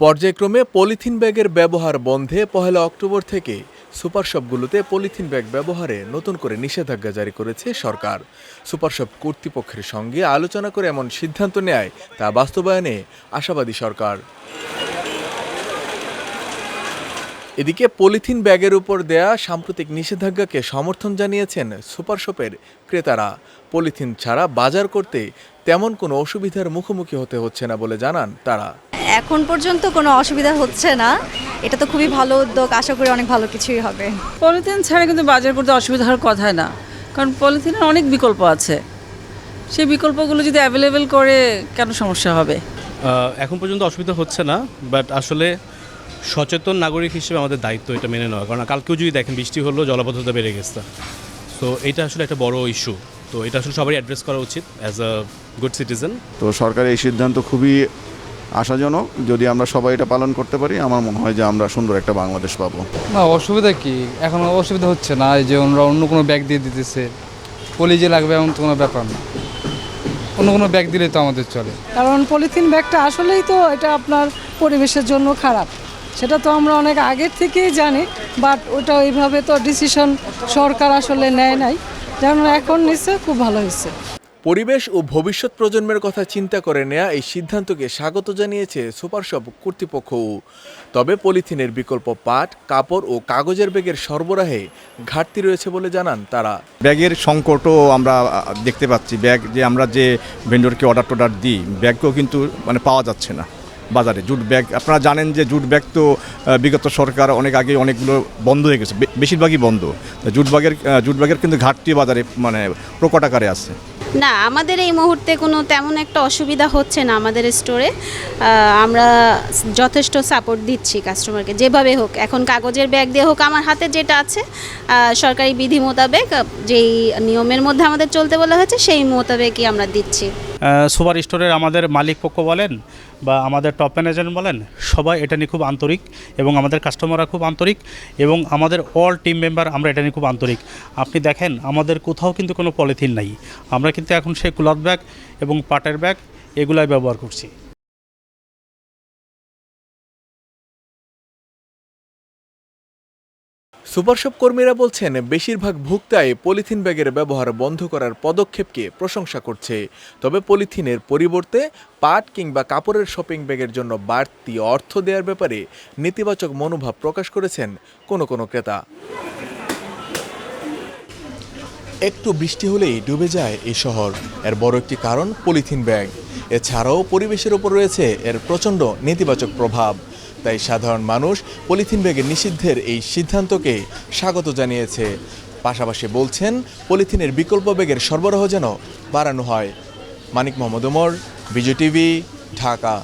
পর্যায়ক্রমে পলিথিন ব্যাগের ব্যবহার বন্ধে পহেলা অক্টোবর থেকে সুপারশপগুলোতে পলিথিন ব্যাগ ব্যবহারে নতুন করে নিষেধাজ্ঞা জারি করেছে সরকার। সুপারশপ কর্তৃপক্ষের সঙ্গে আলোচনা করে এমন সিদ্ধান্ত নেয় তা বাস্তবায়নে আশাবাদী সরকার। এদিকে পলিথিন ব্যাগের উপর দেয়া সাম্প্রতিক নিষেধাজ্ঞাকে সমর্থন জানিয়েছেন সুপার শপের ক্রেতারা। পলিথিন ছাড়া বাজার করতে তেমন কোনো অসুবিধার মুখোমুখি হতে হচ্ছে না বলে জানান তারা। এখন পর্যন্ত কোনো অসুবিধা হচ্ছে না। এটা তো খুবই ভালো উদ্যোগ। আশা করি অনেক ভালো কিছুই হবে। পলিথিন ছাড়া কিন্তু বাজার করতে অসুবিধা হওয়ার কথাই না। কারণ পলিথিনের অনেক বিকল্প আছে। সেই বিকল্পগুলো যদি অ্যাভেলেবেল করে কেন সমস্যা হবে? এখন পর্যন্ত অসুবিধা হচ্ছে না। বাট আসলে সচেতন নাগরিক হিসেবে আমাদের দায়িত্ব এটা মেনে নেওয়া। কারণ কালকেও যদি দেখেন বৃষ্টি হলো জলাবদ্ধতা বেড়ে গেছে। তো এটা আসলে একটা বড় ইস্যু তো এটা আসলে সবারই অ্যাড্রেস করা উচিত অ্যাজ আ গুড সিটিজেন তো সরকারের এই সিদ্ধান্ত খুবই আশাজনক। যদি আমরা সবাই এটা পালন করতে পারি আমার মনে হয় যে আমরা সুন্দর একটা বাংলাদেশ পাবো। না অসুবিধা কি? এখন অসুবিধা হচ্ছে না এই যে ওনারা অন্য কোনো ব্যাগ দিয়ে দিতেছে। পলি যে লাগবে এমন তো কোনো ব্যাপার না। অন্য কোনো ব্যাগ দিলে তো আমাদের চলে। কারণ পলিথিন ব্যাগটা আসলেই তো এটা আপনার পরিবেশের জন্য খারাপ। সেটা তো আমরা অনেক আগের থেকেই জানি বাট ওটা ওইভাবে তো ডিসিশন সরকার আসলে নেয় নাই। যেমন এখন নিচ্ছে খুব ভালো হয়েছে। পরিবেশ ও ভবিষ্যৎ প্রজন্মের কথা চিন্তা করে নেয়া এই সিদ্ধান্তকে স্বাগত জানিয়েছে সুপার শপ কর্তৃপক্ষও। তবে পলিথিনের বিকল্প পাট কাপড় ও কাগজের ব্যাগের সরবরাহে ঘাটতি রয়েছে বলে জানান তারা। ব্যাগের সংকটও আমরা দেখতে পাচ্ছি। ব্যাগ যে আমরা যে ভেন্ডরকে অর্ডার টর্ডার দিই ব্যাগকেও কিন্তু মানে পাওয়া যাচ্ছে না। বাজারে। জুট ব্যাগ, আপনারা জানেন যে জুট ব্যাগ তো বিগত সরকার অনেক আগে অনেকগুলো বন্ধ হয়ে গেছে বেশিরভাগই বন্ধ। জুট ব্যাগের জুট ব্যাগের কিন্তু ঘাটতি বাজারে মানে প্রকট আকারে আছে। না, আমাদের এই মুহূর্তে কোনো তেমন একটা অসুবিধা হচ্ছে না আমাদের স্টোরে আমরা যথেষ্ট সাপোর্ট দিচ্ছি কাস্টমারকে যেভাবে হোক। এখন কাগজের ব্যাগ দিয়ে হোক, আমার হাতে যেটা আছে সরকারি বিধি মোতাবেক যেই নিয়মের মধ্যে আমাদের চলতে বলা হয়েছে, সেই মোতাবেকই আমরা দিচ্ছি। সুপার স্টোরের আমাদের মালিক পক্ষ বলেন বা আমাদের টপ ম্যানেজার বলেন, সবাই এটা নিয়ে খুব আন্তরিক এবং আমাদের কাস্টমাররা খুব আন্তরিক এবং আমাদের অল টিম মেম্বার আমরা এটা নিয়ে খুব আন্তরিক। আপনি দেখেন, আমাদের কোথাও কিন্তু কোনো পলিথিন নাই। আমরা কিন্তু এখন সেই ক্লথ ব্যাগ এবং পাটের ব্যাগ এগুলাই ব্যবহার করছি। সুপারশপ কর্মীরা বলছেন, বেশিরভাগ ভোক্তাই পলিথিন ব্যাগের ব্যবহার বন্ধ করার পদক্ষেপকে প্রশংসা করছে। তবে পলিথিনের পরিবর্তে পাট কিংবা কাপড়ের শপিং ব্যাগের জন্য বাড়তি অর্থ দেওয়ার ব্যাপারে নেতিবাচক মনোভাব প্রকাশ করেছেন কোনো কোনো ক্রেতা। একটু বৃষ্টি হলেই ডুবে যায় এই শহর। এর বড় একটি কারণ পলিথিন ব্যাগ। এছাড়াও পরিবেশের ওপর রয়েছে এর প্রচণ্ড নেতিবাচক প্রভাব। তাই সাধারণ মানুষ পলিথিন ব্যাগের নিষিদ্ধের এই সিদ্ধান্তকে স্বাগত জানিয়েছে। পাশাপাশি বলছেন, পলিথিনের বিকল্প ব্যাগের সরবরাহ যেন বাড়ানো হয়। মানিক মোহাম্মদ ওমর, বিজয় টিভি, ঢাকা।